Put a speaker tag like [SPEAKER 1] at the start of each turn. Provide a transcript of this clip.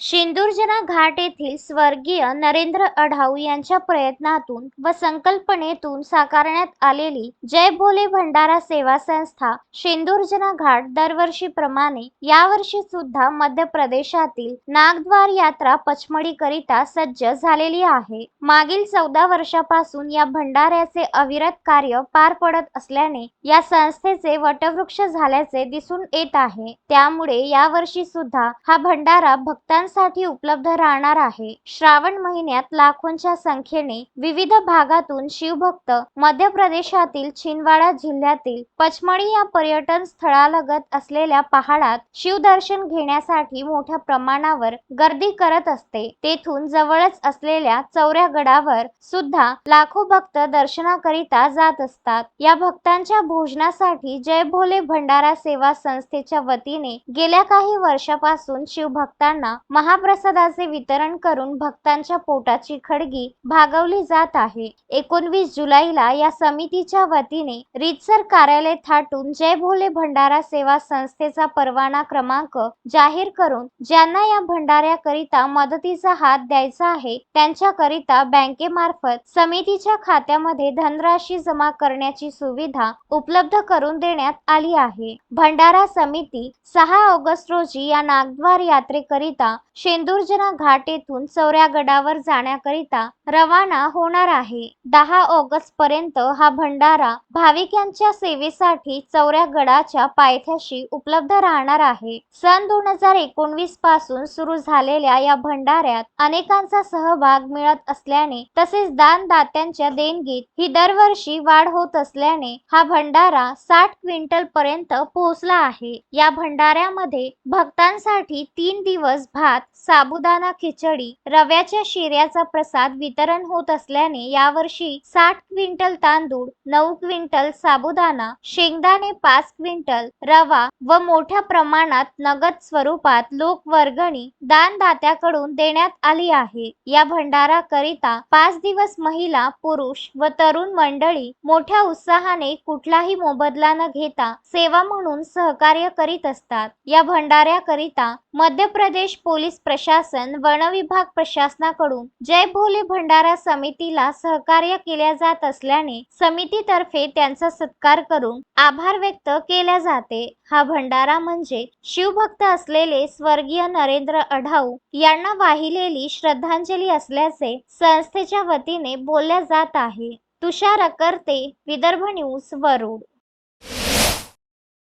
[SPEAKER 1] शेंदुरजना घाट येथील स्वर्गीय नरेंद्र अढाऊ यांच्या प्रयत्नातून व संकल्पनेतून साकारण्यात आलेली जय भोले भंडारा सेवा संस्था शेंदुरजना घाट दरवर्षीप्रमाणे यावर्षी सुद्धा मध्य प्रदेशातील नागद्वार यात्रा पचमडीकरिता सज्ज झालेली आहे. मागील चौदा वर्षापासून या भंडाऱ्याचे अविरत कार्य पार पडत असल्याने या संस्थेचे वटवृक्ष झाल्याचे दिसून येत आहे. त्यामुळे यावर्षी सुद्धा हा भंडारा सर्वांसाठी उपलब्ध राहणार आहे. श्रावण महिन्यात लाखोंच्या संख्येने विविध भागातून शिवभक्त मध्य प्रदेशातील छिंदवाडा जिल्ह्यातील पचमणी या पर्यटन स्थळालगत असलेल्या पहाडात शिवदर्शन घेण्यासाठी मोठ्या प्रमाणावर गर्दी करत असते. तेथून जवळच असलेल्या चौऱ्या गडावर सुद्धा लाखो भक्त दर्शनाकरिता जात असतात. या भक्तांच्या भोजनासाठी जय भोले भंडारा सेवा संस्थेच्या वतीने गेल्या काही वर्षापासून शिवभक्तांना महाप्रसादाचे वितरण करून भक्तांच्या पोटाची खडगी भागवली जात आहे. एकोणवीस जुलैला या समितीच्या वतीने रीतसर कार्यालय थाटून जय भोले भंडारा सेवा संस्थेचा परवाना क्रमांक जाहीर करून ज्यांना या भंडाऱ्याकरिता मदतीचा हात द्यायचा आहे त्यांच्याकरिता बँकेमार्फत समितीच्या खात्यामध्ये धनराशी जमा करण्याची सुविधा उपलब्ध करून देण्यात आली आहे. भंडारा समिती सहा ऑगस्ट रोजी या नागद्वार यात्रेकरिता शेंदुर्जना घाट येथून चौऱ्यागडावर जाण्याकरिता रवाना होणार आहे. दहा ऑगस्ट पर्यंत हा भंडारा भाविकांच्या सेवेसाठी चौऱ्यागडाच्या पायथ्याशी उपलब्ध राहणार आहे. सन दोन हजार एकोणवीसपासून सुरू झालेल्या या भंडाऱ्यात अनेकांचा सहभाग मिळत असल्याने तसेच दानदात्यांच्या देणगीत ही दरवर्षी वाढ होत असल्याने हा भंडारा साठ क्विंटल पर्यंत पोहोचला आहे. या भंडाऱ्यामध्ये भक्तांसाठी तीन दिवस भात साबुदाणा खिचडी रव्याच्या शिऱ्याचा प्रसाद वितरण होत असल्याने यावर्षी साठ क्विंटल तांदूळ नऊ क्विंटल साबुदाणा शेंगदाणे पाच क्विंटल रवा व मोठ्या प्रमाणात नगद स्वरूपात लोकवर्गणी दानदात्याकडून देण्यात आली आहे. या भंडारा करिता पाच दिवस महिला पुरुष व तरुण मंडळी मोठ्या उत्साहाने कुठलाही मोबदला न घेता सेवा म्हणून सहकार्य करीत असतात. या भंडाऱ्याकरिता मध्य प्रदेश पोलीस प्रशासन वन विभाग प्रशासनाकडून जय भोले भंडारा समितीला सहकार्य केल्या जात असल्याने समितीतर्फे त्यांचा सत्कार करून आभार व्यक्त केल्या जाते. हा भंडारा म्हणजे शिवभक्त असलेले स्वर्गीय नरेंद्र अढाऊ यांना वाहिलेली श्रद्धांजली असल्याचे संस्थेच्या वतीने बोलल्या जात आहे. तुषार अकर्ते विदर्भ न्यूज वरुड.